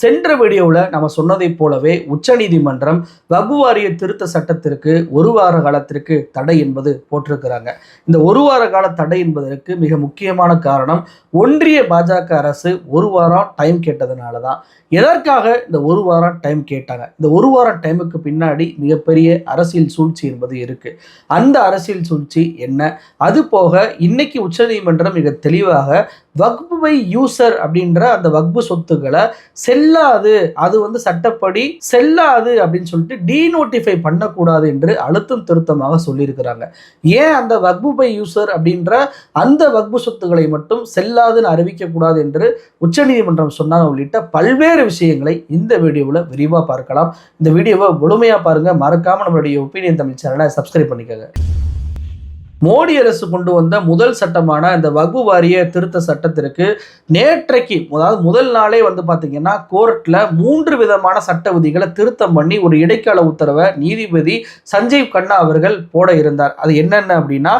சென்ற வீடியோவில் நம்ம சொன்னதைப் போலவே உச்சநீதிமன்றம் வக்பு வாரிய திருத்த சட்டத்திற்கு ஒரு வார காலத்திற்கு தடை என்பது போட்டிருக்கிறாங்க. இந்த ஒரு வார கால தடை என்பதற்கு மிக முக்கியமான காரணம் ஒன்றிய பாஜக அரசு ஒரு வாரம் டைம் கேட்டதுனால தான் எதற்காக இந்த ஒரு வாரம் டைம் கேட்டாங்க? இந்த ஒரு வாரம் டைமுக்கு பின்னாடி மிகப்பெரிய அரசியல் சூழ்ச்சி என்பது இருக்கு. அந்த அரசியல் சூழ்ச்சி என்ன? அது போக இன்னைக்கு உச்சநீதிமன்றம் மிக தெளிவாக வக்பு பை யூசர் அப்படின்ற அந்த வக்பு சொத்துக்களை செல்லாது. அது வந்து சட்டப்படி செல்லாது அப்படின்னு சொல்லிட்டு டீநோட்டிஃபை பண்ணக்கூடாது என்று அழுத்தம் திருத்தமாக சொல்லியிருக்கிறாங்க. ஏன் அந்த வக்பு பை யூசர் அப்படின்ற அந்த வக்பு சொத்துக்களை மட்டும் செல்லாதுன்னு அறிவிக்கக்கூடாது என்று உச்சநீதிமன்றம் சொன்னாங்க உள்ளிட்ட பல்வேறு விஷயங்களை இந்த வீடியோவில் விரிவாக பார்க்கலாம். இந்த வீடியோவை முழுமையாக பாருங்க. மறக்காமல் நம்மளுடைய ஒப்பீனியன் தமிழ் சேனலை சப்ஸ்கிரைப் பண்ணிக்கோங்க. மோடி அரசு கொண்டு வந்த முதல் சட்டமான இந்த வகு வாரிய திருத்த சட்டத்திற்கு நேற்றைக்கு அதாவது முதல் நாளே வந்து பார்த்தீங்கன்னா கோர்ட்டில் மூன்று விதமான சட்ட விதிகளை திருத்தம் பண்ணி ஒரு இடைக்கால உத்தரவை நீதிபதி சஞ்சீவ் கண்ணா அவர்கள் போட இருந்தார். அது என்னென்ன அப்படின்னா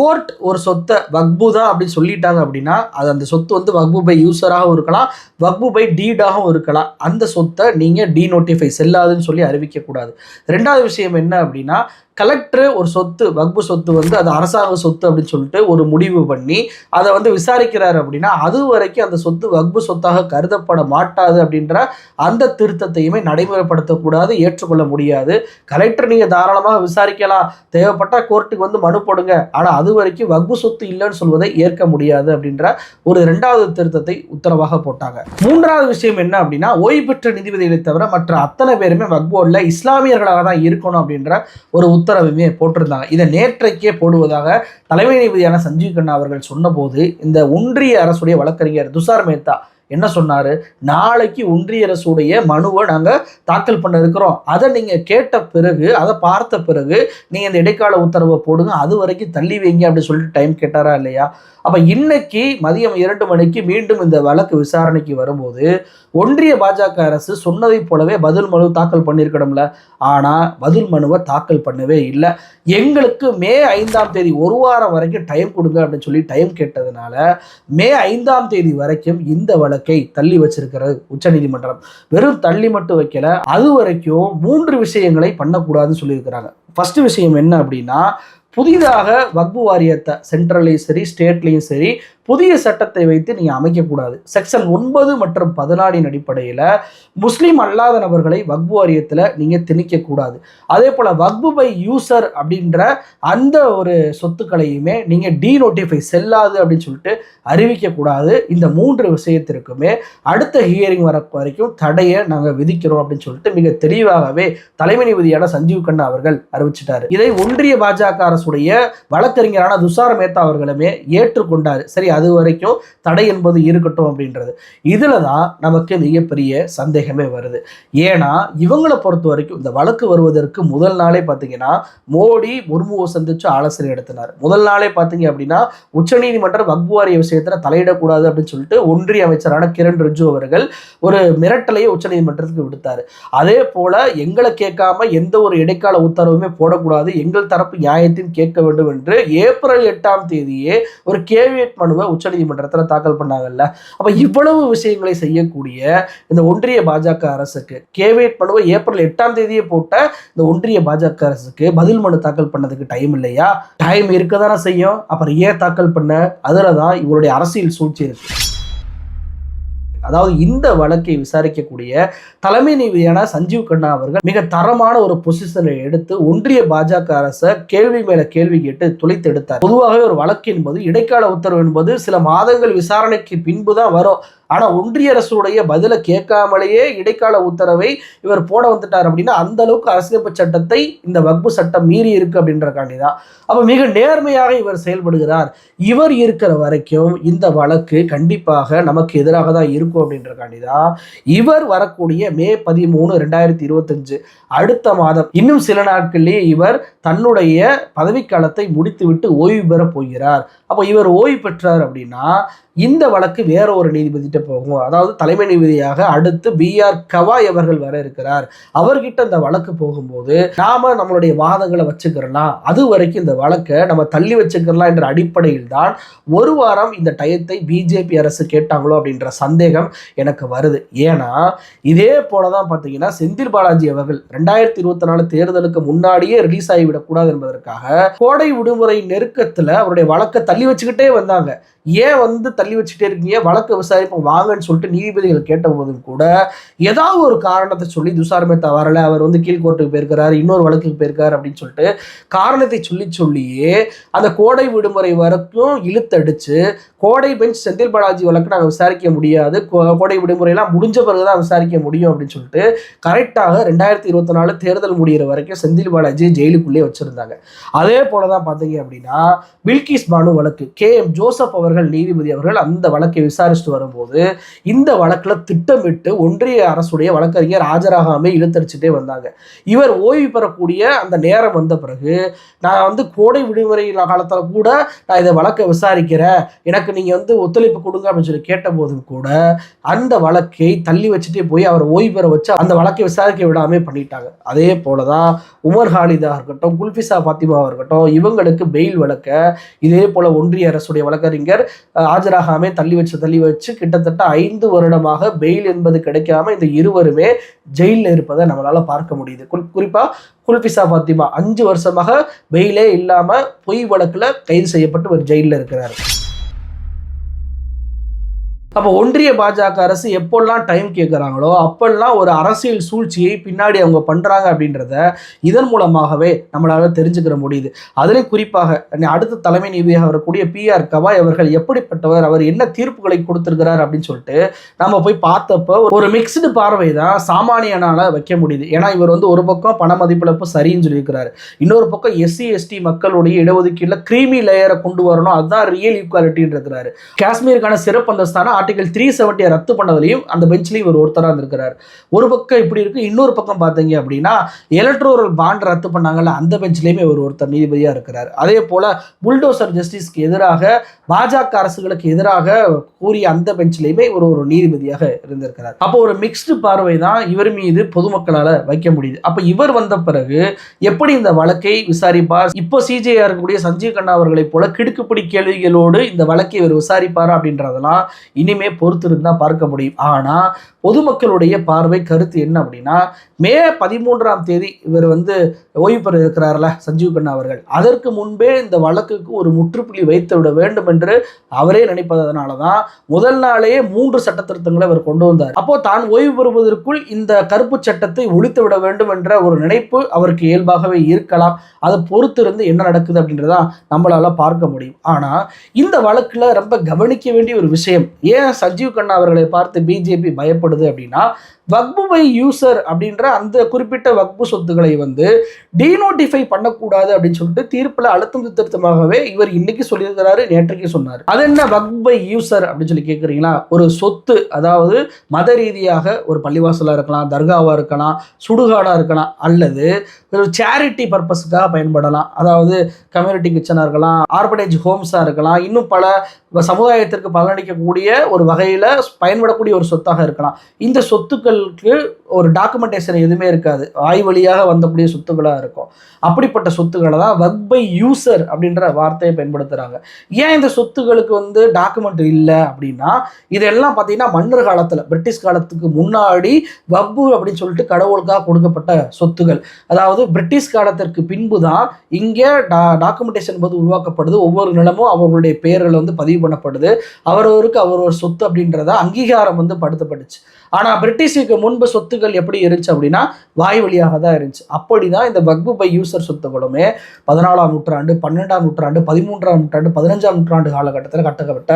கோர்ட் ஒரு சொத்தை வக்பு தான் அப்படின்னு சொல்லிட்டாங்க அப்படின்னா அது அந்த சொத்து வந்து வக்பு பை யூசராகவும் இருக்கலாம் வக்பு பை டீடாகவும் இருக்கலாம். அந்த சொத்தை நீங்கள் டீநோட்டிஃபை செல்லாதுன்னு சொல்லி அறிவிக்கக்கூடாது. ரெண்டாவது விஷயம் என்ன அப்படின்னா கலெக்டர் ஒரு சொத்து வக்பு சொத்து வந்து அது அரசாங்க சொத்து அப்படின்னு சொல்லிட்டு ஒரு முடிவு பண்ணி அதை வந்து விசாரிக்கிறார் அப்படின்னா அது வரைக்கும் அந்த சொத்து வக்பு சொத்தாக கருதப்பட மாட்டாது அப்படின்ற அந்த திருத்தத்தையுமே நடைமுறைப்படுத்தக்கூடாது ஏற்றுக்கொள்ள முடியாது. கலெக்டர் நீங்கள் தாராளமாக விசாரிக்கலாம். தேவைப்பட்டால் கோர்ட்டுக்கு வந்து மனு போடுங்க. ஆனால் அது வரைக்கும் வக்பு சொத்து இல்லைன்னு சொல்வதை ஏற்க முடியாது அப்படின்ற ஒரு ரெண்டாவது திருத்தத்தை உத்தரவாக போட்டாங்க. மூன்றாவது விஷயம் என்ன அப்படின்னா ஓய்வு பெற்ற நீதிபதிகளை தவிர மற்ற அத்தனை பேருமே வக்போர்டில் இஸ்லாமியர்களாக தான் இருக்கணும் அப்படின்ற ஒரு உத்தரவுமே போட்டிருந்தாங்க. இதை நேற்றைக்கே போடுவதாக தலைமை நீதிபதியான சஞ்சீவ் கண்ணா அவர்கள் சொன்னபோது இந்த ஒன்றிய அரசுடைய வழக்கறிஞர் துஷார் மேத்தா என்ன சொன்னார்? நாளைக்கு ஒன்றிய அரசுடைய மனுவை நாங்கள் தாக்கல் பண்ண இருக்கிறோம். அதை நீங்கள் கேட்ட பிறகு அதை பார்த்த பிறகு நீங்கள் இந்த இடைக்கால உத்தரவை போடுங்க. அது வரைக்கும் தள்ளி வைங்க அப்படின்னு சொல்லிட்டு டைம் கேட்டாரா இல்லையா? அப்போ இன்னைக்கு மதியம் இரண்டு மணிக்கு மீண்டும் இந்த வழக்கு விசாரணைக்கு வரும்போது ஒன்றிய பாஜக அரசு சொன்னதைப் போலவே பதில் மனு தாக்கல் பண்ணியிருக்கணும்ல. ஆனால் பதில் மனுவை தாக்கல் பண்ணவே இல்லை. எங்களுக்கு மே ஐந்தாம் தேதி ஒரு வாரம் வரைக்கும் டைம் கொடுங்க அப்படின்னு சொல்லி டைம் கேட்டதுனால மே ஐந்தாம் தேதி வரைக்கும் இந்த வழக்கு தள்ளி வச்சிருக்கிறது உச்சநீதிமன்றம் வெறும் தள்ளி மட்டும் வைக்கல அது வரைக்கும் மூன்று விஷயங்களை பண்ணக்கூடாதுன்னு சொல்லியிருக்கிறாங்க. ஃபர்ஸ்ட் விஷயம் என்ன அப்படின்னா புதிதாக வக்பு வாரியத்தை சென்ட்ரல்லையும் சரி ஸ்டேட்லேயும் சரி புதிய சட்டத்தை வைத்து நீங்கள் அமைக்கக்கூடாது. செக்ஷன் ஒன்பது மற்றும் பதினாலின் அடிப்படையில் முஸ்லீம் அல்லாத நபர்களை வக்பு வாரியத்தில் நீங்கள் திணிக்கக்கூடாது. அதே போல் வக்பு பை யூசர் அப்படின்ற அந்த ஒரு சொத்துக்களையுமே நீங்கள் டீநோட்டிஃபை செல்லாது அப்படின்னு சொல்லிட்டு அறிவிக்கக்கூடாது. இந்த மூன்று விஷயத்திற்குமே அடுத்த ஹியரிங் வர வரைக்கும் தடையை நாங்கள் விதிக்கிறோம் அப்படின்னு சொல்லிட்டு மிக தெளிவாகவே தலைமை நீதியான சஞ்சீவ் கண்ணா அவர்கள் அறிவிச்சிட்டாரு. இதை ஒன்றிய பாஜக அரசுடைய வழக்கறிஞரான துஷார் மேத்தா அவர்களுமே ஏற்றுக்கொண்டார். சரி அது வரைக்கும் தடை என்பது இருக்கட்டும் அப்படின்றது. இதில் தான் நமக்கு மிகப்பெரிய சந்தேகமே வருது. ஏன்னா இவங்களை பொறுத்த வரைக்கும் இந்த வழக்கு வருவதற்கு முதல் நாளே பார்த்தீங்கன்னா மோடி முர்முவை சந்திச்சு ஆலோசனை நடத்தினார். முதல் நாளே பார்த்தீங்க அப்படின்னா உச்சநீதிமன்றம் வக்புவாரிய விஷயத்தில் தலையிடக்கூடாது அப்படின்னு சொல்லிட்டு ஒன்றிய அமைச்சரான கிரண் ரிஜு அவர்கள் ஒரு மிரட்டலையை உச்சநீதிமன்றத்துக்கு விடுத்தார். அதே போல எங்களை கேட்காம எந்த ஒரு இடைக்கால உத்தரவுமே போடக்கூடாது எங்கள் தரப்பு நியாயத்தின் கேட்க வேண்டும் என்று ஏப்ரல் எட்டாம் தேதியே ஒரு கேவியட் மனுவை உச்சநீதிமன்றத்தில் தாக்கல் பண்ணாங்கல்ல. அப்போ இவ்வளவு விஷயங்களை செய்யக்கூடிய இந்த ஒன்றிய பாஜக அரசுக்கு கேவியட் மனுவை ஏப்ரல் எட்டாம் தேதியே போட்ட இந்த ஒன்றிய பாஜக அரசுக்கு பதில் மனு தாக்கல் பண்ணதுக்கு டைம் இல்லையா? டைம் இருக்க தானே செய்யும். அப்புறம் ஏன் தாக்கல் பண்ண? அதில் தான் இவருடைய அரசியல் சூழ்ச்சி இருக்குது அதாவது இந்த வழக்கை விசாரிக்கக்கூடிய தலைமை நீதியான சஞ்சீவ் கண்ணா அவர்கள் மிக தரமான ஒரு பொசிஷனை எடுத்து ஒன்றிய பாஜக அரசை கேள்வி மேல கேள்வி கேட்டு துளைத்தெடுத்தார் பொதுவாகவே ஒரு வழக்கு என்பது இடைக்கால உத்தரவு என்பது சில மாதங்கள் விசாரணைக்கு பின்பு தான் வரும். ஆனால் ஒன்றிய அரசுடைய பதிலை கேட்காமலேயே இடைக்கால உத்தரவை இவர் போட வந்துட்டார் அப்படின்னா அந்த அளவுக்கு அரசியலமைப்பு சட்டத்தை இந்த வக்பு சட்டம் மீறி இருக்கு அப்படின்றக்காண்டி தான். அப்போ மிக நேர்மையாக இவர் செயல்படுகிறார். இவர் இருக்கிற வரைக்கும் இந்த வழக்கு கண்டிப்பாக நமக்கு எதிராக தான் இருக்கும் அப்படின்றக்காண்டி தான் இவர் வரக்கூடிய மே பதிமூணு ரெண்டாயிரத்தி இருபத்தஞ்சு அடுத்த மாதம் இன்னும் சில நாட்களிலேயே இவர் தன்னுடைய பதவிக்காலத்தை முடித்துவிட்டு ஓய்வு பெற போகிறார். அப்போ இவர் ஓய்வு பெற்றார் அப்படின்னா இந்த வழக்கு வேற ஒரு நீதிபதிகிட்ட நீடிச்சுக்கிட்டு போகும். அதாவது தலைமை நீதியாக அடுத்து பி ஆர் கவாய் அவர்கள் வர இருக்கிறார். அவர்கிட்ட இந்த வழக்கு போகும்போது நாம நம்மளுடைய வாதங்களை வச்சுக்கிறலாம். அது வரைக்கும் இந்த வழக்கை நம்ம தள்ளி வச்சுக்கிறலாம் என்ற அடிப்படையில் தான் ஒரு வாரம் இந்த டயத்தை பிஜேபி அரசு கேட்டாங்களோ அப்படின்ற சந்தேகம் எனக்கு வருது. ஏன்னா இதே போல தான் பார்த்தீங்கன்னா செந்தில் பாலாஜி அவர்கள் ரெண்டாயிரத்தி இருபத்தி நாலு தேர்தலுக்கு முன்னாடியே ரிலீஸ் ஆகிவிடக்கூடாது என்பதற்காக கோடை விடுமுறை நெருக்கத்தில் அவருடைய வழக்கை தள்ளி வச்சுக்கிட்டே வந்தாங்க. ஏன் வந்து தள்ளி வச்சுட்டே இருக்கீங்க? வழக்கு விசாரிப்போம் வாங்கன்னு சொல்லிட்டு நீதிபதிகள் கேட்டபோதும் கூட ஏதாவது ஒரு காரணத்தை சொல்லி துஷார் மேத்தா வரல அவர் வந்து கீழ்கோர்ட்டுக்கு போயிருக்கிறார் இன்னொரு வழக்குக்கு போயிருக்காரு அப்படின்னு சொல்லிட்டு காரணத்தை சொல்லி சொல்லியே அந்த கோடை விடுமுறை வரைக்கும் இழுத்தடிச்சு கோடை பெஞ்ச் செந்தில் பாலாஜி வழக்கு நாங்கள் விசாரிக்க முடியாது. கோ- கோடை விடுமுறையெல்லாம் முடிஞ்ச பிறகு தான் விசாரிக்க முடியும் அப்படின்னு சொல்லிட்டு கரெக்டாக ரெண்டாயிரத்தி இருபத்தி நாலு தேர்தல் முடிகிற வரைக்கும் செந்தில் பாலாஜி ஜெயிலுக்குள்ளே வச்சுருந்தாங்க. அதே போல தான் பார்த்தீங்க அப்படின்னா பில்கிஸ் பானு வழக்கு. கே எம் ஜோசப் அவர்கள் நீதிபதி அவர்கள் அந்த வழக்கை விசாரிச்சுட்டு வரும்போது இந்த வழக்கில் திட்டமிட்டு ஒன்றிய அரசுடைய வழக்கறிஞர் ஆஜராகாமல் இழுத்தடிச்சுட்டே வந்தாங்க. இவர் ஓய்வு பெறக்கூடிய அந்த நேரம் வந்த பிறகு நான் வந்து கோடை விடுமுறை காலத்தில் கூட நான் இதை வழக்கை விசாரிக்கிறேன். எனக்கு நீங்கள் வந்து ஒத்துழைப்பு கொடுங்க அப்படின்னு சொல்லி கேட்டபோதும் கூட அந்த வழக்கை தள்ளி வச்சுட்டே போய் அவர் ஓய்வு பெற வச்சு அந்த வழக்கை விசாரிக்க விடாமே பண்ணிட்டாங்க. அதே போல தான் உமர் ஹாலிதா இருக்கட்டும் குல்ஃபிசா பாத்திமாவாக இருக்கட்டும் இவங்களுக்கு பெயில் வழக்க இதே போல ஒன்றிய அரசுடைய வழக்கறிஞர் ஆஜராகாமே தள்ளி வச்சு தள்ளி வச்சு கிட்டத்தட்ட ஐந்து வருடமாக பெயில் என்பது கிடைக்காம இந்த இருவருமே ஜெயிலில் இருப்பதை நம்மளால பார்க்க முடியுது. குறிப்பா குல்பிசா பாத்திமா அஞ்சு வருஷமாக பெயிலே இல்லாம பொய் வழக்குல கைது செய்யப்பட்டு ஒரு ஜெயிலில் இருக்கிறார். அப்போ ஒன்றிய பாஜக அரசு எப்போல்லாம் டைம் கேட்குறாங்களோ அப்பெல்லாம் ஒரு அரசியல் சூழ்ச்சியை பின்னாடி அவங்க பண்ணுறாங்க அப்படின்றத இதன் மூலமாகவே நம்மளால் தெரிஞ்சுக்கிற முடியுது. அதிலே குறிப்பாக அடுத்த தலைமை நீதியாக வரக்கூடிய பி ஆர் கவாய் அவர்கள் எப்படிப்பட்டவர் அவர் என்ன தீர்ப்புகளை கொடுத்துருக்கிறார் அப்படின்னு சொல்லிட்டு நம்ம போய் பார்த்தப்போ ஒரு மிக்சடு பார்வை தான் சாமானியனால வைக்க முடியுது. ஏன்னா இவர் வந்து ஒரு பக்கம் பண மதிப்பிழப்பு சரின்னு சொல்லியிருக்கிறார். இன்னொரு பக்கம் எஸ்சி எஸ்டி மக்களுடைய இடஒதுக்கீடில் கிரீமி லேயரை கொண்டு வரணும். அதுதான் ரியல் ஈக்குவாலிட்டின்னு இருக்கிறாரு. காஷ்மீருக்கான சிறப்பு அந்தஸ்தான ஆர்டிகல் த்ரீ செவன்ட்டியை ரத்து பண்ணதுலையும் அந்த பெஞ்ச்லையும் இவர் ஒருத்தராக இருந்திருக்கிறார். ஒரு பக்கம் இப்படி இருக்கு இன்னொரு பக்கம் பார்த்தீங்க அப்படின்னா எலக்ட்ரோரல் பாண்ட் ரத்து பண்ணாங்கல்ல அந்த பெஞ்ச்லேயுமே இவர் ஒருத்தர் நீதிபதியாக இருக்கிறார். அதே போல புல்டோசர் ஜஸ்டிஸ்க்கு எதிராக பாஜக அரசுகளுக்கு எதிராக கூறிய அந்த பெஞ்ச்லையுமே இவர் ஒரு நீதிபதியாக இருந்திருக்கிறார். அப்போ ஒரு மிக்ஸ்டு பார்வை தான் இவர் மீது பொதுமக்களால் வைக்க முடியுது. அப்போ இவர் வந்த பிறகு எப்படி இந்த வழக்கை விசாரிப்பார்? இப்போ சிஜேஆர் இருக்கக்கூடிய சஞ்சீவ் கண்ணா அவர்களைப் போல கிடுக்குப்பிடி கேள்விகளோடு இந்த வழக்கை இவர் விசாரிப்பார் அப்படின்றதெல்லாம் இனிமே பொறுத்திருந்தா பார்க்க முடியும். ஆனால் பொதுமக்களுடைய பார்வை கருத்து என்ன அப்படின்னா மே பதிமூன்றாம் தேதி இவர் வந்து ஓய்வு பெற இருக்கிறார்ல சஞ்சீவ் கண்ணா அவர்கள். அதற்கு முன்பே இந்த வழக்குக்கு ஒரு முற்றுப்புள்ளி வைத்து விட வேண்டும் என்று அவரே நினைப்பதனால தான் முதல் நாளே மூன்று சட்ட திருத்தங்களை அவர் கொண்டு வந்தார். அப்போ தான் ஓய்வு பெறுவதற்குள் இந்த கருப்பு சட்டத்தை ஒழித்து விட வேண்டும் என்ற ஒரு நினைப்பு அவருக்கு இயல்பாகவே இருக்கலாம். அதை பொறுத்திருந்து என்ன நடக்குது அப்படின்றத நம்மளால பார்க்க முடியும். ஆனா இந்த வழக்குல ரொம்ப கவனிக்க வேண்டிய ஒரு விஷயம் ஏன் சஜீவ் கண்ணா அவர்களை பார்த்து பிஜேபி பயப்படுது அப்படின்னா வக்பு பை யூசர் அப்படின்ற அந்த குறிப்பிட்ட வக்பு சொத்துக்களை வந்து டீநோட்டிஃபை பண்ணக்கூடாது அப்படின்னு சொல்லிட்டு தீர்ப்பில் அழுத்தம் திருத்தமாகவே இவர் இன்னைக்கு சொல்லியிருக்கிறாரு நேற்றைக்கு சொன்னார். அது என்ன வக்பு பை யூசர் அப்படின்னு சொல்லி கேட்குறீங்களா ஒரு சொத்து அதாவது மத ரீதியாக ஒரு பள்ளிவாசலாக இருக்கலாம் தர்காவாக இருக்கலாம் சுடுகாடாக இருக்கலாம் அல்லது ஒரு சேரிட்டி பர்பஸுக்காக பயன்படலாம். அதாவது கம்யூனிட்டி கிச்சனாக இருக்கலாம் ஆர்பனேஜ் ஹோம்ஸாக இருக்கலாம் இன்னும் பல சமுதாயத்திற்கு பலனளிக்கக்கூடிய ஒரு வகையில் பயன்படக்கூடிய ஒரு சொத்தாக இருக்கலாம். இந்த சொத்துக்களுக்கு ஒரு டாக்குமெண்டேஷன் எதுவுமே இருக்காது. ஆய் வழியாக வந்தக்கூடிய சொத்துக்களாக இருக்கும். அப்படிப்பட்ட சொத்துக்களை தான் ஒர்க் பை யூசர் அப்படின்ற வார்த்தையை பயன்படுத்துகிறாங்க ஏன் இந்த சொத்துக்களுக்கு வந்து டாக்குமெண்ட் இல்லை அப்படின்னா இதெல்லாம் பார்த்தீங்கன்னா மன்னர் காலத்தில் பிரிட்டிஷ் காலத்துக்கு முன்னாடி வப்பு அப்படின்னு சொல்லிட்டு கடவுளுக்காக கொடுக்கப்பட்ட சொத்துகள் அதாவது பிரிட்டிஷ் காலத்திற்கு பின்பு தான் இங்கே டா டாக்குமெண்டேஷன் என்பது உருவாக்கப்படுது. ஒவ்வொரு நிலமும் அவர்களுடைய பெயர்கள் வந்து பதிவு பண்ணப்படுது. அவரவருக்கு அவர் சொத்து அப்படின்றத அங்கீகாரம் வந்து படுத்தப்பட்டுச்சு. ஆனால் பிரிட்டிஷுக்கு முன்பு சொத்துக்கள் எப்படி இருந்துச்சு அப்படின்னா வாய் வழியாக தான் இருந்துச்சு. அப்படி தான் இந்த வக்பு பை யூசர் சொத்துகளுமே பதினாலாம் நூற்றாண்டு பன்னெண்டாம் நூற்றாண்டு பதிமூன்றாம் நூற்றாண்டு பதினஞ்சாம் நூற்றாண்டு காலகட்டத்தில் கட்டப்பட்ட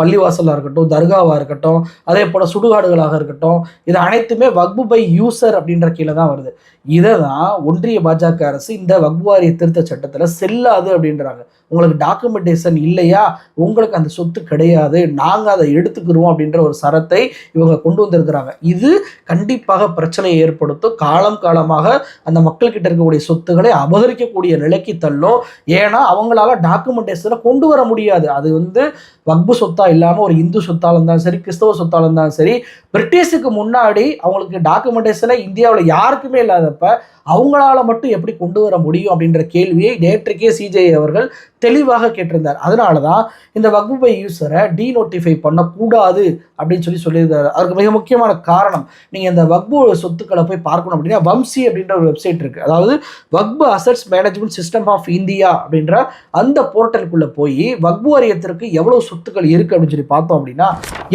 பள்ளிவாசலாக இருக்கட்டும் தர்காவாக இருக்கட்டும் அதே போல் சுடுகாடுகளாக இருக்கட்டும் இது அனைத்துமே வக்பு பை யூசர் அப்படின்ற கீழே தான் வருது. இதை தான் ஒன்றிய பாஜக அரசு இந்த வக்பு வாரிய திருத்த சட்டத்தில் செல்லாது அப்படின்றாங்க. உங்களுக்கு டாக்குமெண்டேஷன் இல்லையா? உங்களுக்கு அந்த சொத்து கிடையாது. நாங்கள் அதை எடுத்துக்கிறோம் அப்படின்ற ஒரு சரத்தை இவங்க கொண்டு வந்திருக்கிறாங்க. இது கண்டிப்பாக பிரச்சனையை ஏற்படுத்தும். காலம் காலமாக அந்த மக்கள்கிட்ட இருக்கக்கூடிய சொத்துக்களை அபகரிக்கக்கூடிய நிலைக்கு தள்ளும். ஏன்னா அவங்களால டாக்குமெண்டேஷனை கொண்டு வர முடியாது. அது வந்து வக்பு சொத்தா இல்லாமல் ஒரு இந்து சொத்தாலும் இருந்தாலும் சரி கிறிஸ்தவ சொத்தாலும் இருந்தாலும் சரி பிரிட்டிஷுக்கு முன்னாடி அவங்களுக்கு டாக்குமெண்டேஷனை இந்தியாவில் யாருக்குமே இல்லாதப்ப அவங்களால மட்டும் எப்படி கொண்டு வர முடியும் அப்படின்ற கேள்வியை நேற்றுக்கே சிஜே அவர்கள் தெளிவாக கேட்டிருந்தார். அதனால தான் இந்த வகுப்பை யூஸரை டீநோட்டிஃபை பண்ணக்கூடாது அப்படின்னு சொல்லி சொல்லியிருந்தார் அதுக்கு மிக முக்கியமான காரணம் நீங்கள் இந்த வக்பு சொத்துக்களை போய் பார்க்கணும் அப்படின்னா வம்சி அப்படின்ற ஒரு வெப்சைட் இருக்குது அதாவது Waqf assets management system of India அப்படின்ற அந்த போர்ட்டலுக்குள்ளே போய் வக்பு வாரியத்திற்கு எவ்வளோ சொத்துக்கள் இருக்குது அப்படின்னு சொல்லி பார்த்தோம் அப்படின்னா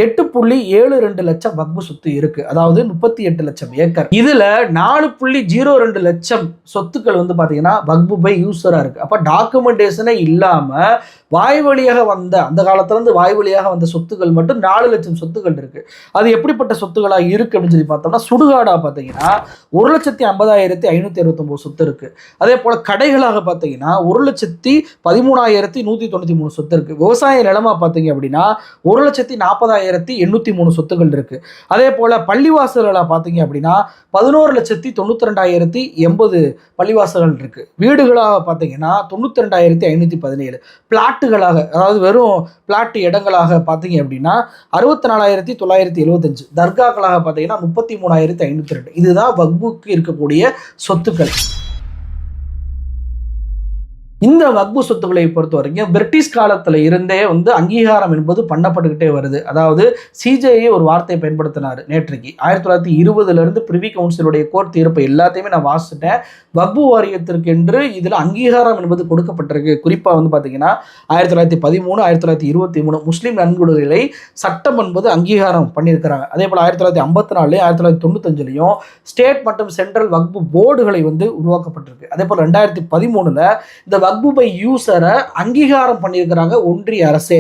எட்டு புள்ளி ஏழு ரெண்டு லட்சம் வக்பு சொத்து இருக்குது அதாவது முப்பத்தி எட்டு லட்சம் ஏக்கர். இதில் நாலு புள்ளி ஜீரோ ரெண்டு லட்சம் சொத்துக்கள் வந்து பார்த்தீங்கன்னா வக்பு பை யூஸராக இருக்குது அப்போ டாக்குமெண்டேஷனே இல்லை. இல்லாமல் வாய் வழியாக வந்த அந்த காலத்துலேருந்து வாய் வழியாக வந்த சொத்துக்கள் மட்டும் நாலு லட்சம் சொத்துக்கள் இருக்குது அது எப்படிப்பட்ட சொத்துக்களாக இருக்குது அப்படின்னு சொல்லி பார்த்தோம்னா சுடுகாடாக பார்த்தீங்கன்னா ஒரு லட்சத்தி ஐம்பதாயிரத்தி ஐநூற்றி அறுபத்தொம்போது சொத்து இருக்குது அதே போல் கடைகளாக பார்த்தீங்கன்னா ஒரு லட்சத்தி பதிமூணாயிரத்தி நூற்றி தொண்ணூற்றி மூணு சொத்து இருக்குது விவசாய நிலமாக பார்த்தீங்க அப்படின்னா ஒரு லட்சத்தி நாற்பதாயிரத்தி எண்ணூற்றி மூணு சொத்துக்கள் இருக்குது அதே போல் பள்ளிவாசல்களாக பார்த்தீங்க அப்படின்னா பதினோரு லட்சத்தி தொண்ணூற்றி ரெண்டாயிரத்தி எண்பது பள்ளிவாசல்கள் இருக்குது வீடுகளாக பார்த்தீங்கன்னா தொண்ணூற்றி ரெண்டாயிரத்தி ஐநூற்றி பதினேழு. பிளாட்டுகளாக அதாவது வெறும் பிளாட்டு இடங்களாக பார்த்தீங்க அப்படின்னா அறுபத்தி நாலாயிரத்தி தொள்ளாயிரத்தி எழுபத்தஞ்சு தர்காக்களாக பார்த்தீங்கன்னா முப்பத்தி மூணாயிரத்தி ஐநூற்றி ரெண்டு. இதுதான் வக்புக்கு இருக்கக்கூடிய சொத்துக்கள். இந்த வக்பு சொத்துக்களை பொறுத்த வரைக்கும் பிரிட்டிஷ் காலத்தில் இருந்தே வந்து அங்கீகாரம் என்பது பண்ணப்பட்டுக்கிட்டே வருது. அதாவது சிஜேஏ ஒரு வார்த்தையை பயன்படுத்தினார் நேற்றைக்கு. ஆயிரத்தி தொள்ளாயிரத்தி இருபதுலேருந்து பிரிவி கவுன்சிலுடைய கோர்ட் தீர்ப்பு எல்லாத்தையுமே நான் வாசிட்டேன் வக்பு வாரியத்திற்கு என்று இதில் அங்கீகாரம் என்பது கொடுக்கப்பட்டிருக்கு. குறிப்பாக வந்து பார்த்தீங்கன்னா ஆயிரத்தி தொள்ளாயிரத்தி பதிமூணு ஆயிரத்தி தொள்ளாயிரத்தி இருபத்தி மூணு முஸ்லீம் நன்கொடுகளை சட்டம் என்பது அங்கீகாரம் பண்ணியிருக்கிறாங்க. அதே போல் ஆயிரத்தி தொள்ளாயிரத்தி ஐம்பத்தி நாலுலையும் ஆயிரத்தி தொள்ளாயிரத்தி தொண்ணூத்தஞ்சுலையும் ஸ்டேட் மற்றும் சென்ட்ரல் வக்பு போர்டுகளை வந்து உருவாக்கப்பட்டிருக்கு. அதே போல் ரெண்டாயிரத்தி பதிமூணில் இந்த வக்பு பை யூசரை அங்கீகாரம் பண்ணியிருக்கிறாங்க ஒன்றிய அரசே.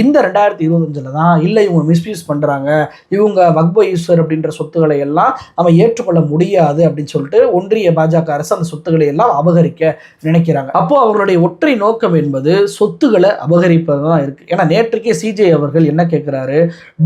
இந்த ரெண்டாயிரத்தி இருபத்தஞ்சில் தான் இல்லை இவங்க மிஸ்யூஸ் பண்ணுறாங்க இவங்க வக்பை யூசர் அப்படின்ற சொத்துக்களை எல்லாம் நம்ம ஏற்றுக்கொள்ள முடியாது அப்படின்னு சொல்லிட்டு ஒன்றிய பாஜக அரசு அந்த சொத்துக்களை எல்லாம் அபகரிக்க நினைக்கிறாங்க. அப்போ அவர்களுடைய ஒற்றை நோக்கம் என்பது சொத்துக்களை அபகரிப்பது தான் இருக்குது ஏன்னா நேற்றுக்கே சிஜே அவர்கள் என்ன கேட்குறாரு?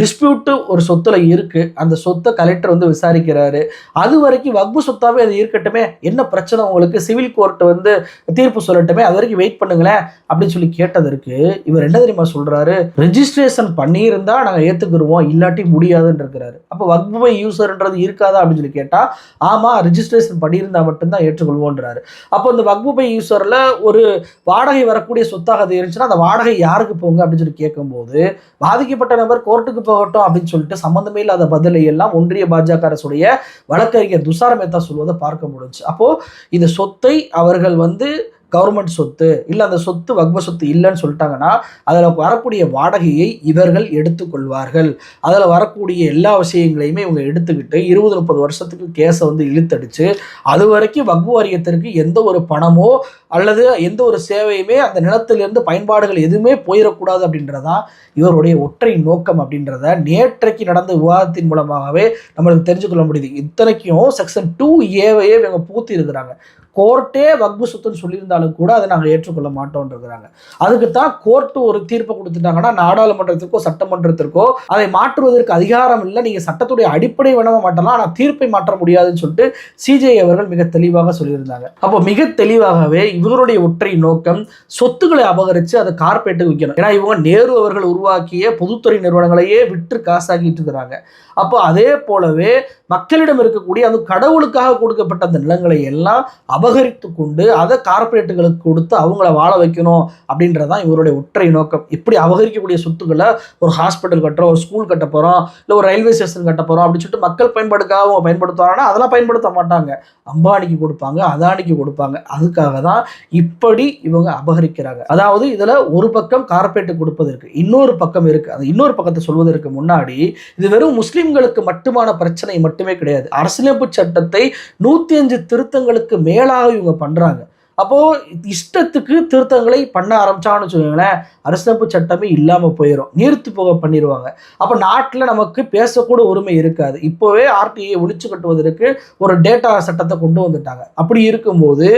டிஸ்பியூட்டு ஒரு சொத்தில் இருக்குது அந்த சொத்தை கலெக்டர் வந்து விசாரிக்கிறாரு. அது வரைக்கும் வக்பு சொத்தாவே அது இருக்கட்டுமே? என்ன பிரச்சனை உங்களுக்கு? சிவில் கோர்ட் வந்து தீர்ப்பு சொல்லட்டுமே? அது வரைக்கும் வெயிட் பண்ணுங்களேன் அப்படின்னு சொல்லி கேட்டதற்கு இவர் என்ன தெரியுமா சொல்கிறாரு ரெஜிஸ்ட்ரேஷன் பண்ணியிருந்தா நாங்கள் ஏத்துக்கிருவோம் இல்லாட்டி முடியாதுன்னு இருக்கிறாரு அப்போ வக்பை யூசர்ன்றது இருக்காதா அப்படின்னு சொல்லி கேட்டால் ஆமாம் ரெஜிஸ்ட்ரேஷன் பண்ணியிருந்தா மட்டும்தான் ஏற்றுக்கொள்வோன்றாரு. அப்போ இந்த வக்பை யூசரில் ஒரு வாடகை வரக்கூடிய சொத்தாக அது இருந்துச்சுன்னா அந்த வாடகை யாருக்கு போங்க அப்படின்னு சொல்லி கேட்கும்போது பாதிக்கப்பட்ட நபர் கோர்ட்டுக்கு போகட்டும் அப்படின்னு சொல்லிட்டு சம்மந்தமே இல்லாத பதிலை எல்லாம் ஒன்றிய பாஜக அரசுடைய வழக்கறிஞர் துஷார் மேத்தா சொல்வதை பார்க்க முடிஞ்சு. அப்போது இந்த சொத்தை அவர்கள் வந்து கவர்மெண்ட் சொத்து இல்லை அந்த சொத்து வக்ப சொத்து இல்லைன்னு சொல்லிட்டாங்கன்னா அதில் வரக்கூடிய வாடகையை இவர்கள் எடுத்துக்கொள்வார்கள். அதில் வரக்கூடிய எல்லா விஷயங்களையுமே இவங்க எடுத்துக்கிட்டு இருபது முப்பது வருஷத்துக்கு கேஸை வந்து இழுத்தடிச்சு அது வரைக்கும் வக்பு வாரியத்திற்கு எந்த ஒரு பணமோ அல்லது எந்த ஒரு சேவையுமே அந்த நிலத்திலிருந்து பயன்பாடுகள் எதுவுமே போயிடக்கூடாது அப்படின்றதான் இவருடைய ஒற்றை நோக்கம் அப்படின்றத நேற்றைக்கு நடந்த விவாதத்தின் மூலமாகவே நம்மளுக்கு தெரிஞ்சுக்கொள்ள முடியுது. இத்தனைக்கும் செக்ஷன் டூ ஏவையே இவங்க பூத்தி இருக்கிறாங்க கோர்ட்டே வக்பு சொத்துன்னு சொல்லியிருந்தாலும் கூட அதை நாங்கள் ஏற்றுக்கொள்ள மாட்டோம்ன்றாங்க அதுக்கு தான் கோர்ட்டு ஒரு தீர்ப்பை கொடுத்துட்டாங்கன்னா நாடாளுமன்றத்திற்கோ சட்டமன்றத்திற்கோ அதை மாற்றுவதற்கு அதிகாரம் இல்லை. நீங்கள் சட்டத்துடைய அடிப்படை வேணாம மாட்டலாம் ஆனால் தீர்ப்பை மாற்ற முடியாதுன்னு சொல்லிட்டு சிஜே அவர்கள் மிக தெளிவாக சொல்லியிருந்தாங்க. அப்போ மிக தெளிவாகவே இவருடைய ஒற்றை நோக்கம் சொத்துக்களை அபகரித்து அதை கார்பரேட்டுக்கு விற்கணும் ஏன்னா இவங்க நேரு அவர்கள் உருவாக்கிய பொதுத்துறை நிறுவனங்களையே விற்று காசாக்கிட்டு இருக்கிறாங்க. அப்போ அதே போலவே மக்களிடம் இருக்கக்கூடிய அந்த கடவுளுக்காக கொடுக்கப்பட்ட அந்த நிலங்களை எல்லாம் அபகரித்து கொண்டு அதை கார்ப்பரேட்டுகளுக்கு கொடுத்து அவங்கள வாழ வைக்கணும் அப்படின்றதான் இவருடைய ஒற்றை நோக்கம். இப்படி அபகரிக்கக்கூடிய சொத்துக்களை ஒரு ஹாஸ்பிட்டல் கட்டுறோம் ஒரு ஸ்கூல் கட்ட போகிறோம் இல்லை ஒரு ரயில்வே ஸ்டேஷன் கட்ட போகிறோம் அப்படின்னு சொல்லிட்டு மக்கள் பயன்பாடுக்காக அவங்க பயன்படுத்துவாங்கன்னா அதெல்லாம் பயன்படுத்த மாட்டாங்க. அம்பானிக்கு கொடுப்பாங்க அதானிக்கு கொடுப்பாங்க. அதுக்காக தான் இப்படி இவங்க அபகரிக்கிறாங்க. அதாவது இதில் ஒரு பக்கம் கார்ப்பரேட்டு கொடுப்பதற்கு இன்னொரு பக்கம் இருக்குது அந்த இன்னொரு பக்கத்தை சொல்வதற்கு முன்னாடி இது வெறும் முஸ்லீம் முஸ்லிம்களுக்கு மட்டுமான பிரச்சனை மட்டுமே கிடையாது. அரசியலமைப்பு சட்டத்தை நூற்றி அஞ்சு திருத்தங்களுக்கு மேலாக இவங்க பண்ணுறாங்க அப்போது இஷ்டத்துக்கு திருத்தங்களை பண்ண ஆரம்பிச்சான்னு வச்சுக்கோங்களேன் அரசமைப்பு சட்டமே இல்லாமல் போயிடும் நீர்த்து போக பண்ணிடுவாங்க அப்போ நாட்டில் நமக்கு பேசக்கூட உரிமை இருக்காது. இப்போவே ஆர்டிஐ ஒழிச்சு கட்டுவதற்கு ஒரு டேட்டா சட்டத்தை கொண்டு வந்துட்டாங்க. அப்படி இருக்கும்போது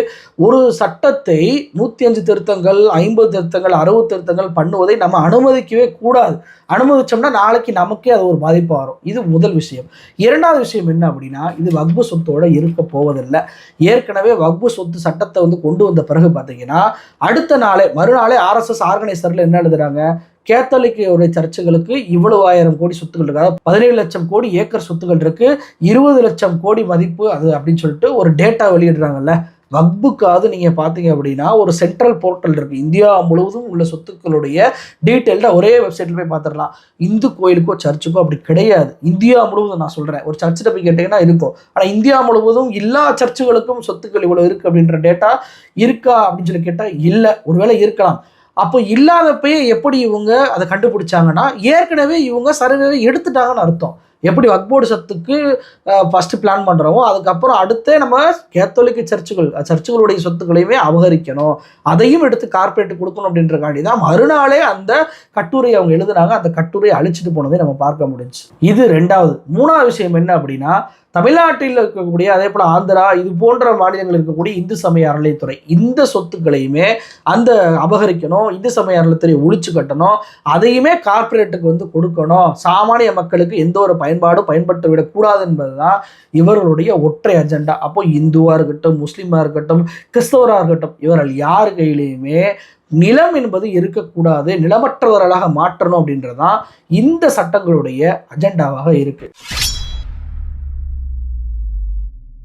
ஒரு சட்டத்தை நூற்றி அஞ்சு திருத்தங்கள் ஐம்பது திருத்தங்கள் அறுபது திருத்தங்கள் பண்ணுவதை நம்ம அனுமதிக்கவே கூடாது. அனுபவிச்சோம்னா நாளைக்கு நமக்கே அது ஒரு மதிப்பு வரும். இது முதல் விஷயம். இரண்டாவது விஷயம் என்ன அப்படின்னா இது வக்பு சொத்தோட இருக்க போவதில்லை. ஏற்கனவே வக்பு சொத்து சட்டத்தை வந்து கொண்டு வந்த பிறகு பார்த்தீங்கன்னா அடுத்த நாளே மறுநாளே ஆர்எஸ்எஸ் ஆர்கனைசரில் என்ன எழுதுறாங்க? கேத்தலிக்கோடைய சர்ச்சுகளுக்கு இவ்வளவு ஆயிரம் கோடி சொத்துக்கள் இருக்கு. அதாவது பதினேழு லட்சம் கோடி ஏக்கர் சொத்துக்கள் இருக்கு. இருபது லட்சம் கோடி மதிப்பு அது அப்படின்னு சொல்லிட்டு ஒரு டேட்டா வெளியிடுறாங்கல்ல. வக்புக்காவது நீங்கள் பார்த்தீங்க அப்படின்னா ஒரு சென்ட்ரல் போர்ட்டல் இருக்குது இந்தியா முழுவதும் உள்ள சொத்துக்களுடைய டீட்டெயில்டாக ஒரே வெப்சைட்டில் போய் பார்த்துடலாம் இந்து கோயிலுக்கோ சர்ச்சுக்கோ அப்படி கிடையாது. இந்தியா முழுவதும் நான் சொல்கிறேன் ஒரு சர்ச்சில் போய் கேட்டிங்கன்னா இருக்கும். ஆனால் இந்தியா முழுவதும் எல்லா சர்ச்சுகளுக்கும் சொத்துக்கள் இவ்வளோ இருக்குது அப்படின்ற டேட்டா இருக்கா அப்படின்னு சொல்லி கேட்டால் இல்லை. ஒருவேளை இருக்கலாம். அப்போ இல்லாதப்பயே எப்படி இவங்க அதை கண்டுபிடிச்சாங்கன்னா ஏற்கனவே இவங்க சர்வே எடுத்துட்டாங்கன்னு அர்த்தம். எப்படி வக்போர்டு சத்துக்கு ஃபஸ்ட்டு பிளான் பண்ணுறோமோ அதுக்கப்புறம் அடுத்தே நம்ம கேத்தோலிக்க சர்ச்சுகள் சர்ச்சுகளுடைய சொத்துக்களையுமே அபகரிக்கணும். அதையும் எடுத்து கார்பரேட் கொடுக்கணும் அப்படின்றக்காண்டி தான் மறுநாளே அந்த கட்டுரையை அவங்க எழுதுனாங்க. அந்த கட்டுரையை அழிச்சிட்டு போனதை நம்ம பார்க்க முடிஞ்சு இது ரெண்டாவது. மூணாவது விஷயம் என்ன அப்படின்னா தமிழ்நாட்டில் இருக்கக்கூடிய அதே போல் ஆந்திரா இது போன்ற மாநிலங்கள் இருக்கக்கூடிய இந்து சமய அறநிலைத்துறை இந்த சொத்துக்களையுமே அந்த அபகரிக்கணும் இந்து சமய அறநிலைத்துறை ஒழிச்சு கட்டணும் அதையுமே கார்ப்பரேட்டுக்கு வந்து கொடுக்கணும். சாமானிய மக்களுக்கு எந்த ஒரு பயன்பாடும் பயன்பட்டு விடக்கூடாது என்பது தான் இவர்களுடைய ஒற்றை அஜெண்டா அப்போ இந்துவாக இருக்கட்டும் முஸ்லீமாக இருக்கட்டும் கிறிஸ்தவராக இருக்கட்டும் இவர்கள் யார் கையிலையுமே நிலம் என்பது இருக்கக்கூடாது நிலமற்றவர்களாக மாற்றணும் அப்படின்றதான் இந்த சட்டங்களுடைய அஜெண்டாவாக இருக்குது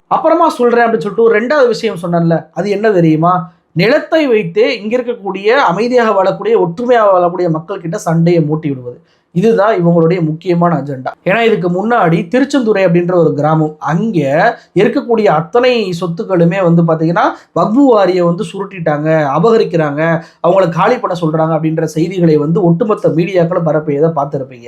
அப்புறமா சொல்றேன் அப்படின்னு சொல்லிட்டு ஒரு ரெண்டாவது விஷயம் சொன்னேன்ல அது என்ன தெரியுமா? நிலத்தை வைத்து இங்க இருக்கக்கூடிய அமைதியாக வாழக்கூடிய ஒற்றுமையாக வாழக்கூடிய மக்கள் கிட்ட சண்டையை மூட்டி விடுவது. இதுதான் இவங்களுடைய முக்கியமான அஜெண்டா ஏன்னா இதுக்கு முன்னாடி திருச்செந்துறை அப்படின்ற ஒரு கிராமம் அங்கே இருக்கக்கூடிய அத்தனை சொத்துக்களுமே வந்து பார்த்தீங்கன்னா வக்பு வாரியை வந்து சுருட்டிட்டாங்க அபகரிக்கிறாங்க அவங்கள காலி பண்ண சொல்கிறாங்க அப்படின்ற செய்திகளை வந்து ஒட்டுமொத்த மீடியாக்களும் பரப்பியதை பார்த்துருப்பீங்க.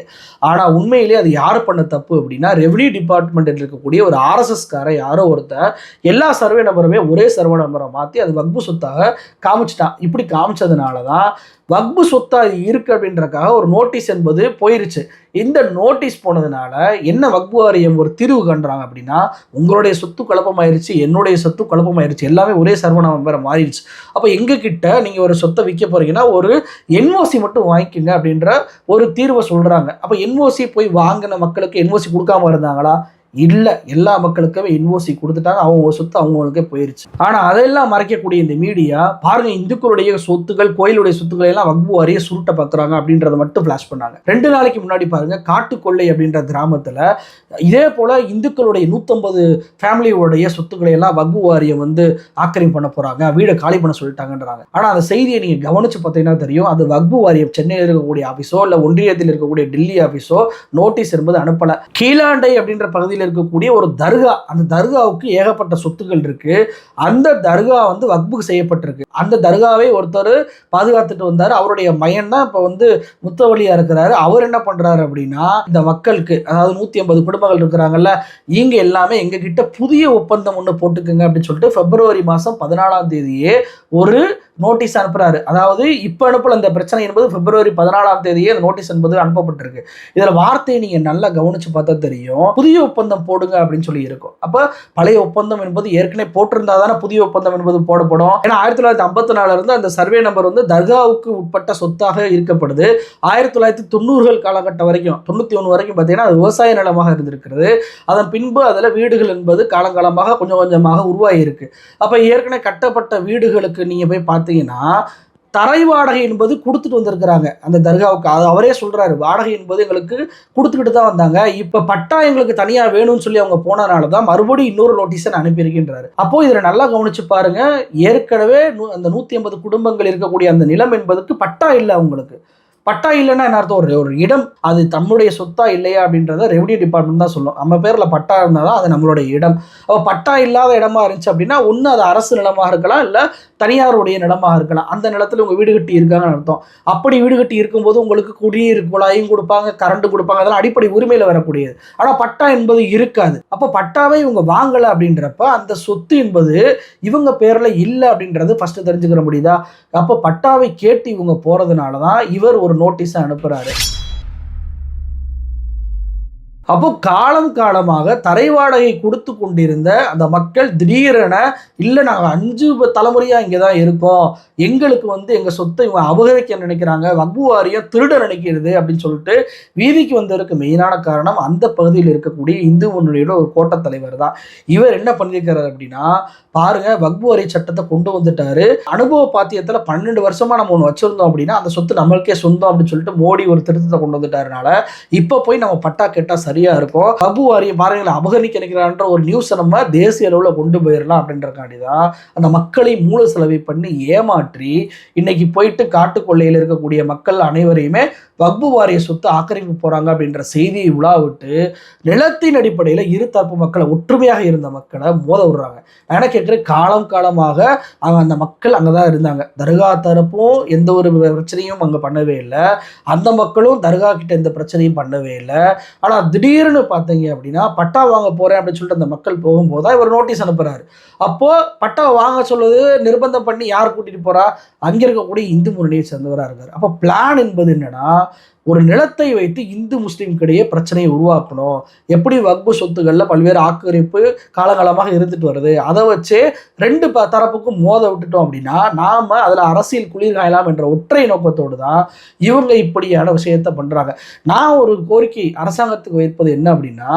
ஆனால் உண்மையிலேயே அது யார் பண்ண தப்பு அப்படின்னா ரெவன்யூ டிபார்ட்மெண்ட்டில் இருக்கக்கூடிய ஒரு ஆர்எஸ்எஸ்கார யாரோ ஒருத்தர் எல்லா சர்வே நம்பருமே ஒரே சர்வே நம்பரை மாற்றி அது வக்பு சொத்தாக காமிச்சிட்டான். இப்படி காமிச்சதுனால தான் வக்பு சொத்தாக இருக்குது இருக்கு அப்படின்றக்காக ஒரு நோட்டீஸ் என்பது போயிருச்சு. இந்த நோட்டீஸ் போனதுனால என்ன வக்பு வாரியம் ஒரு தீர்வு கண்டுறாங்க அப்படின்னா உங்களுடைய சொத்து குழப்பமாயிருச்சு என்னுடைய சொத்து குழப்பமாயிருச்சு எல்லாமே ஒரே சர்வநாமம் வேற மாறிடுச்சு. அப்போ எங்ககிட்ட நீங்கள் ஒரு சொத்தை விற்க போகிறீங்கன்னா ஒரு என்ஓசி மட்டும் வாங்கிக்கோங்க அப்படின்ற ஒரு தீர்வை சொல்கிறாங்க அப்போ என்ஓசி போய் வாங்கின மக்களுக்கு என்ஓசி கொடுக்காம இருந்தாங்களா? இல்லை எல்லா மக்களுக்குமே என்ஓசி கொடுத்துட்டாங்க. அவங்க சொத்து அவங்களுக்கே போயிருச்சு. ஆனால் அதெல்லாம் மறைக்கக்கூடிய இந்த மீடியா பாருங்க இந்துக்களுடைய சொத்துக்கள் கோயிலுடைய சொத்துக்களை எல்லாம் வக்பு வாரிய சுருட்ட பார்க்குறாங்க அப்படின்றத மட்டும் ஃப்ளாஷ் பண்ணாங்க. ரெண்டு நாளைக்கு முன்னாடி பாருங்க காட்டுக்கொள்ளை அப்படின்ற கிராமத்தில் இதே போல இந்துக்களுடைய நூற்றம்பது ஃபேமிலியோடைய சொத்துக்களை எல்லாம் வக்பு வாரியம் வந்து ஆக்கிரமிப்பு பண்ண போகிறாங்க வீடை காலி பண்ண சொல்லிட்டாங்கன்றாங்க. ஆனால் அந்த செய்தியை நீங்கள் கவனிச்சு பார்த்தீங்கன்னா தெரியும் அது வக்பு வாரியம் சென்னையில் இருக்கக்கூடிய ஆஃபீஸோ இல்லை ஒன்றியத்தில் இருக்கக்கூடிய டெல்லி ஆஃபீஸோ நோட்டீஸ் என்பது அனுப்பலை. கீழாண்டை அப்படின்ற பகுதியில் இருக்கக்கூடிய ஒரு தர்கா. அந்த தர்காவுக்கு ஏகப்பட்ட சொத்துக்கள் இருக்கு. அந்த தர்கா வந்து வக்புக்கு செய்யப்பட்டிருக்கு. அந்த தர்காவை ஒருத்தர் பாதுகாத்துட்டு வந்தார். அவருடைய மயன் தான் இப்போ வந்து முத்தவழியா இருக்கிறாரு. அவர் என்ன பண்றாரு அப்படின்னா இந்த மக்களுக்கு அதாவது நூத்தி ஐம்பது குடும்பங்கள் இருக்கிறாங்கல்ல இங்க எல்லாமே எங்க கிட்ட புதிய ஒப்பந்தம் ஒன்று போட்டுக்குங்க அப்படின்னு சொல்லிட்டு பிப்ரவரி மாதம் பதினாலாம் தேதியே ஒரு நோட்டீஸ் அனுப்புறாரு. அதாவது இப்போ அனுப்பல இந்த பிரச்சனை என்பது பிப்ரவரி பதினாலாம் தேதியே அந்த நோட்டீஸ் என்பது அனுப்பப்பட்டிருக்கு. இதுல வார்த்தையை நீங்க நல்லா கவனிச்சு பார்த்தா தெரியும். புதிய ஒப்பந்தம் போடுங்க அப்படின்னு சொல்லி இருக்கும். அப்போ பழைய ஒப்பந்தம் என்பது ஏற்கனவே போட்டிருந்தா தானே புதிய ஒப்பந்தம் என்பது போடப்படும். ஏன்னா ஆயிரத்தி தொள்ளாயிரத்தி ஐம்பத்தி நாலுல இருந்து அந்த சர்வே நம்பர் வந்து தர்காவுக்கு உட்பட்ட சொத்தாக இருக்கப்படுது ஆயிரத்தி தொள்ளாயிரத்தி தொண்ணூறுகள் காலகட்டம் வரைக்கும் தொண்ணூத்தி ஒன்று வரைக்கும் பார்த்தீங்கன்னா அது விவசாய நிலமாக இருந்திருக்கிறது. அதன் பின்பு அதில் வீடுகள் என்பது காலங்காலமாக கொஞ்சம் கொஞ்சமாக உருவாகி இருக்கு அப்போ ஏற்கனவே கட்டப்பட்ட வீடுகளுக்கு நீங்கள் போய் பார்த்தீங்கன்னா தரை வாடகை என்பது கொடுத்துட்டு வந்திருக்கிறாங்க அந்த தர்காவுக்கு. அது அவரே சொல்கிறாரு வாடகை என்பது எங்களுக்கு கொடுத்துக்கிட்டு தான் வந்தாங்க. இப்போ பட்டா எங்களுக்கு தனியாக வேணும்னு சொல்லி அவங்க போனதுனால தான் மறுபடியும் இன்னொரு நோட்டீஸை நான் அனுப்பியிருக்கின்றாரு. அப்போ இதில் நல்லா கவனிச்சு பாருங்க. ஏற்கனவே நூ- அந்த நூற்றி ஐம்பது குடும்பங்கள் இருக்கக்கூடிய அந்த நிலம் என்பதுக்கு பட்டா இல்லை அவங்களுக்கு. பட்டா இல்லைன்னா என்ன அர்த்தம்? ஒரு ஒரு இடம். அது தம்முடைய சொத்தா இல்லையா அப்படின்றத ரெவன்யூ டிபார்ட்மெண்ட் தான் சொல்லும். நம்ம பேரில் பட்டா இருந்தால் தான் அது நம்மளுடைய இடம். அப்போ பட்டா இல்லாத இடமா இருந்துச்சு அப்படின்னா ஒன்று அது அரசு நிலமாக இருக்கலாம் இல்லை தனியாருடைய நிலமாக இருக்கலாம். அந்த நிலத்துல உங்க வீடு கட்டி இருக்காங்கன்னு அர்த்தம். அப்படி வீடு கட்டி இருக்கும்போது உங்களுக்கு குடிநீர் குழாயும் கொடுப்பாங்க கரண்ட் கொடுப்பாங்க. அதெல்லாம் அடிப்படை உரிமையில வரக்கூடியது. ஆனா பட்டா என்பது இருக்காது. அப்போ பட்டாவை இவங்க வாங்கலை அப்படின்றப்ப அந்த சொத்து என்பது இவங்க பேர்ல இல்லை அப்படின்றது ஃபர்ஸ்ட் தெரிஞ்சுக்கிற முடியுதா? அப்போ பட்டாவை கேட்டு இவங்க போகிறதுனால தான் இவர் ஒரு நோட்டீஸை அனுப்புறாரு. அப்போ காலம் காலமாக தரை வாடகை கொடுத்து கொண்டிருந்த அந்த மக்கள் திடீரென இல்லை நாங்கள் அஞ்சு தலைமுறையாக இங்கே தான் இருக்கோம். எங்களுக்கு வந்து எங்கள் சொத்தை இவங்க அபகரிக்க நினைக்கிறாங்க. வக்பு வாரியம் திருட நினைக்கிறது அப்படின்னு சொல்லிட்டு வீதிக்கு வந்ததற்கு மெயினான காரணம் அந்த பகுதியில் இருக்கக்கூடிய இந்து முன்னணியோட ஒரு கோட்டத் தலைவர் தான். இவர் என்ன பண்ணியிருக்கிறார் அப்படின்னா பாருங்க வக்பு வாரி சட்டத்தை கொண்டு வந்துட்டாரு. அனுபவ பாத்தியத்தில் பன்னெண்டு வருஷமா நம்ம ஒன்று வச்சிருந்தோம் அப்படின்னா அந்த சொத்து நம்மளுக்கே சொந்தம் அப்படின்னு சொல்லிட்டு மோடி ஒரு திருத்தத்தை கொண்டு வந்துட்டாருனால இப்போ போய் நம்ம பட்டா கேட்டால் சரியா இருக்கும் வக்பு வாரியம் பாருங்களேன் அபகரிக்க நினைக்கிறான்ற ஒரு நியூஸை நம்ம தேசிய அளவில் கொண்டு போயிடலாம் அப்படின்றக்காண்டி தான் அந்த மக்களை மூல செலவை பண்ணி ஏமாற்றி இன்னைக்கு போயிட்டு காட்டுக்கொள்ளையில் இருக்கக்கூடிய மக்கள் அனைவரையுமே வக்பு வாரிய சொத்து ஆக்கிரமிப்பு போறாங்க அப்படின்ற செய்தியை உலாவிட்டு நிலத்தின் அடிப்படையில் இரு தரப்பு மக்களை ஒற்றுமையாக இருந்த மக்களை மோத விடுறாங்க. நான் என்ன காலம் காலமாக அவங்க அந்த மக்கள் அங்கே தான் இருந்தாங்க. தர்கா தரப்பும் எந்த ஒரு பிரச்சனையும் அங்கே பண்ணவே இல்லை. அந்த மக்களும் தர்கா கிட்ட எந்த பிரச்சனையும் பண்ணவே இல்லை. ஆனால் திடீர்னு பார்த்தீங்க அப்படின்னா பட்டா வாங்க போகிறேன் அப்படின்னு சொல்லிட்டு அந்த மக்கள் போகும்போது தான் இவர் நோட்டீஸ் அனுப்புகிறாரு அப்போ பட்டா வாங்க சொல்லுது நிர்பந்தம் பண்ணி யார் கூட்டிட்டு போறா? அங்கே இருக்கக்கூடிய இந்து முன்னணியை சேர்ந்தவராக இருக்கார். அப்போ பிளான் என்பது என்னன்னா ஒரு நிலத்தை வைத்து இந்து முஸ்லீம்கிடையே பிரச்சனையை உருவாக்கணும். எப்படி வக்பு சொத்துக்களில் பல்வேறு ஆக்கிரமிப்பு காலகாலமாக இருந்துட்டு வருது. அதை வச்சு ரெண்டு ப தரப்புக்கும் மோத விட்டுட்டோம் அப்படின்னா நாம் அதில் அரசியல் குளிர் காயலாம் என்ற ஒற்றை நோக்கத்தோடு தான் இவங்க இப்படியான விஷயத்தை பண்ணுறாங்க நான் ஒரு கோரிக்கை அரசாங்கத்துக்கு வைப்பது என்ன அப்படின்னா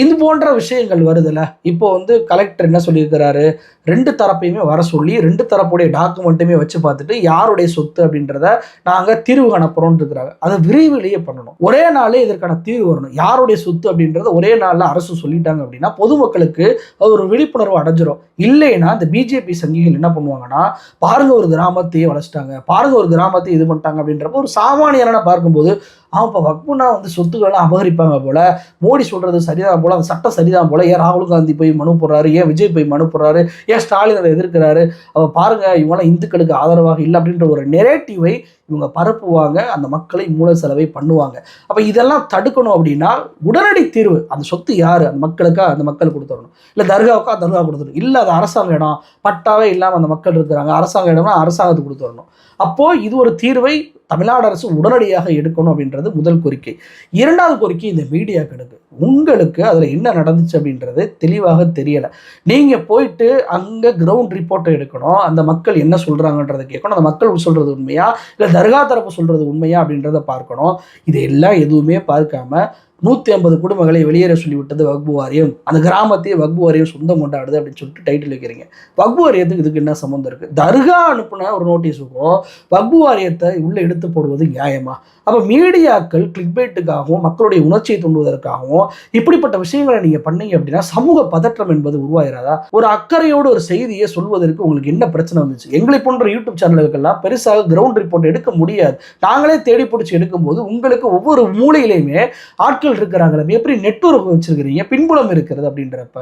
இது போன்ற விஷயங்கள் வருதுல்ல இப்போ வந்து கலெக்டர் என்ன சொல்லியிருக்கிறாரு? ரெண்டு தரப்பையுமே வர சொல்லி ரெண்டு தரப்புடைய டாக்குமெண்ட்டுமே வச்சு பார்த்துட்டு யாருடைய சொத்து அப்படின்றத நாங்கள் தீர்வு காணப்போறோம்னு இருக்கிறாங்க. அதை விரைவிலேயே பண்ணணும். ஒரே நாளே இதற்கான தீர்வு வரணும். யாருடைய சொத்து அப்படின்றத ஒரே நாளில் அரசு சொல்லிட்டாங்க அப்படின்னா பொதுமக்களுக்கு அது ஒரு விழிப்புணர்வு அடைஞ்சிரும். இல்லைன்னா இந்த பிஜேபி சங்கிகள் என்ன பண்ணுவாங்கன்னா பாருங்க ஒரு கிராமத்தையே வளர்ச்சிட்டாங்க பாருங்க ஒரு கிராமத்தை இது பண்ணிட்டாங்க அப்படின்றப்ப ஒரு சாமானியரான பார்க்கும்போது அவன் இப்போ வக்புனா வந்து சொத்துக்கள்லாம் அபகரிப்பாங்க போல் மோடி சொல்கிறது சரிதான் போல் அந்த சட்டம் சரிதான் போல் ஏன் ராகுல் காந்தி போய் மனு போடுறாரு ஏன் விஜய் போய் மனு போடுறாரு ஏன் ஸ்டாலின் அதை எதிர்க்கிறாரு அவள் பாருங்க இவங்களாம் இந்துக்களுக்கு ஆதரவாக இல்லை அப்படின்ற ஒரு நெரேட்டிவை இவங்க பரப்புவாங்க அந்த மக்களை மூல செலவை பண்ணுவாங்க. அப்போ இதெல்லாம் தடுக்கணும் அப்படின்னா உடனடி தீர்வு அந்த சொத்து யார்? அந்த மக்களுக்கா அந்த மக்கள் கொடுத்துடணும். இல்லை தர்காவுக்கா தர்கா கொடுத்துடணும். இல்லை அது அரசாங்க இடம் பட்டாவே இல்லாமல் அந்த மக்கள் இருக்கிறாங்க. அரசாங்க இடம்னா அரசாங்கத்துக்கு கொடுத்துடணும். அப்போது இது ஒரு தீர்வை தமிழ்நாடு அரசு உடனடியாக எடுக்கணும் அப்படின்றது முதல் கோரிக்கை. இரண்டாவது கோரிக்கை இந்த மீடியாக்களுக்கு உங்களுக்கு அதில் என்ன நடந்துச்சு அப்படின்றது தெளிவாக தெரியலை. நீங்கள் போயிட்டு அங்கே கிரவுண்ட் ரிப்போர்ட்டை எடுக்கணும். அந்த மக்கள் என்ன சொல்கிறாங்கன்றதை கேட்கணும். அந்த மக்கள் சொல்கிறது உண்மையா? இல்லை தர்கா தரப்பு சொல்கிறது உண்மையா அப்படின்றத பார்க்கணும். இதெல்லாம் எதுவுமே பார்க்காம நூற்றி ஐம்பது குடும்பங்களை வெளியேற சொல்லிவிட்டது வக்பு வாரியம். அந்த கிராமத்தையே வக்பு வாரியம் சொந்தம் கொண்டாடுது அப்படின்னு சொல்லிட்டு டைட்டில் வைக்கிறீங்க. வக்பு வாரியத்துக்கு இதுக்கு என்ன சம்மந்தம் இருக்குது தர்கா அனுப்புன ஒரு நோட்டீஸுக்கும் வக்பு வாரியத்தை உள்ளே எடுத்து போடுவது நியாயமா? அப்போ மீடியாக்கள் கிளிக்பேட்டுக்காகவும் மக்களுடைய உணர்ச்சியை தூண்டுவதற்காகவும் இப்படிப்பட்ட விஷயங்களை நீங்கள் பண்ணீங்க அப்படின்னா சமூக பதற்றம் என்பது உருவாகிறாதா? ஒரு அக்கறையோடு ஒரு செய்தியை சொல்வதற்கு உங்களுக்கு என்ன பிரச்சனை வந்துச்சு? எங்களை போன்ற யூடியூப் சேனல்களுக்கெல்லாம் பெருசாக கிரவுண்ட் ரிப்போர்ட் எடுக்க முடியாது. நாங்களே தேடி பிடிச்சி எடுக்கும்போது உங்களுக்கு ஒவ்வொரு மூலையிலையுமே ஆட்கள் இருக்கிறாங்களே எப்படி நெட்ஒர்க் வச்சிருக்கிறீங்க? பின்புலம் இருக்கிறது அப்படின்றப்ப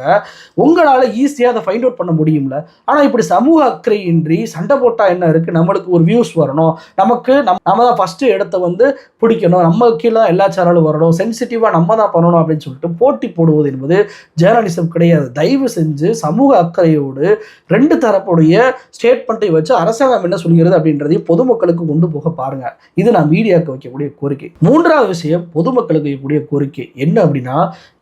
உங்களால் ஈஸியாக அதை ஃபைண்ட் அவுட் பண்ண முடியும்ல? ஆனால் இப்படி சமூக அக்கறையின்றி சண்டை போட்டால் என்ன இருக்குது நம்மளுக்கு ஒரு வியூஸ் வரணும். நமக்கு நம் நம்ம தான் ஃபஸ்ட்டு இடத்த வந்து பிடிக்கணும். நம்ம கீழே தான் எல்லா சேனலும் வரணும். சென்சிட்டிவாக நம்ம தான் பண்ணணும் அப்படின்னு சொல்லிட்டு போட்டி போடுவது என்பது ஜேர்னலிசம் கிடையாது. தயவு செஞ்சு சமூக அக்கறையோடு ரெண்டு தரப்புடைய ஸ்டேட்மெண்ட்டை வச்சு அரசாங்கம் என்ன சொல்கிறது அப்படின்றதையும் பொதுமக்களுக்கு கொண்டு போக பாருங்க. இது நான் மீடியாவுக்கு வைக்கக்கூடிய கோரிக்கை. மூன்றாவது விஷயம் பொதுமக்களுக்கு வைக்கக்கூடிய கோரிக்கை என்ன அப்படின்னா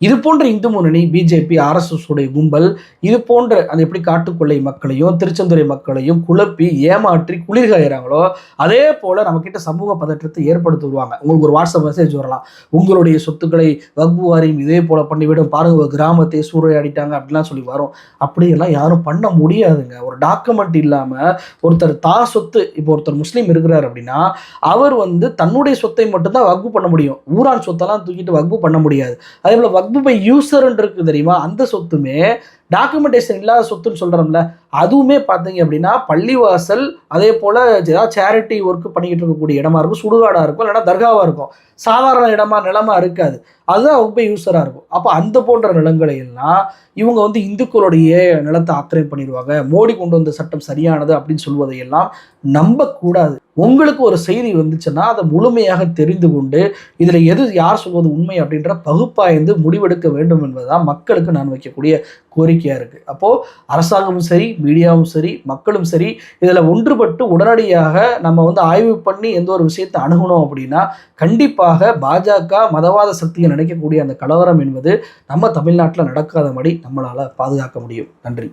இது போன்ற இந்து முன்னணி பிஜேபி ஆர்எஸ்எஸ் உடைய கும்பல் இது போன்ற அந்த எப்படி காட்டுக்கொள்ளை மக்களையும் திருச்செந்துறை மக்களையும் குழப்பி ஏமாற்றி குளிர்காயிறாங்களோ அதே போல நம்ம கிட்ட சமூக பதற்றத்தை ஏற்படுத்தி வருவாங்க. உங்களுக்கு ஒரு வாட்ஸ்அப் மெசேஜ் வரலாம். உங்களுடைய சொத்துக்களை வக்பு வாரியம் இதே போல பண்ணிவிடும். பாருங்க ஒரு கிராமத்தை சூறையாடிட்டாங்க அப்படிலாம் சொல்லி வரும். அப்படியெல்லாம் யாரும் பண்ண முடியாதுங்க. ஒரு டாக்குமெண்ட் இல்லாம ஒருத்தர் தா சொத்து இப்போ ஒருத்தர் முஸ்லீம் இருக்கிறார் அப்படின்னா அவர் வந்து தன்னுடைய சொத்தை மட்டும்தான் வக்பு பண்ண முடியும். ஊரான் சொத்தெல்லாம் தூக்கிட்டு வக்பு வக்பு பண்ண முடியாது. அதே போல் வக்பு பை யூசர்ன்னு இருக்குது தெரியுமா? அந்த சொத்துமே டாக்குமெண்டேஷன் இல்லாத சொத்துன்னு சொல்கிறோம்ல அதுவுமே பார்த்தீங்க அப்படின்னா பள்ளிவாசல் அதே போல் ஏதாவது சேரிட்டி ஒர்க் பண்ணிக்கிட்டு இருக்கக்கூடிய இடமா இருக்கும். சுடுகாடாக இருக்கும் இல்லைன்னா தர்காவாக இருக்கும். சாதாரண இடமா நிலமா இருக்காது. அதுதான் ரொம்ப யூஸராக இருக்கும். அப்போ அந்த போன்ற நிலங்களை எல்லாம் இவங்க வந்து இந்துக்களுடைய நிலத்தை ஆக்கிரமிப்பு பண்ணிடுவாங்க. மோடி கொண்டு வந்த சட்டம் சரியானது அப்படின்னு சொல்வதையெல்லாம் நம்பக்கூடாது. உங்களுக்கு ஒரு செய்தி வந்துச்சுன்னா அதை முழுமையாக தெரிந்து கொண்டு இதில் எது யார் சொல்வது உண்மை அப்படின்ற பகுப்பாய்ந்து முடிவெடுக்க வேண்டும் என்பதுதான் மக்களுக்கு நான் வைக்கக்கூடிய கோரிக்கையாக இருக்குது அப்போது அரசாங்கமும் சரி மீடியாவும் சரி மக்களும் சரி இதில் ஒன்றுபட்டு உடனடியாக நம்ம வந்து ஆய்வு பண்ணி எந்த ஒரு விஷயத்தை அணுகணும் அப்படின்னா கண்டிப்பாக பாஜக மதவாத சக்தியை நினைக்கக்கூடிய அந்த கலவரம் என்பது நம்ம தமிழ்நாட்டில் நடக்காதபடி நம்மளால் பாதுகாக்க முடியும். நன்றி.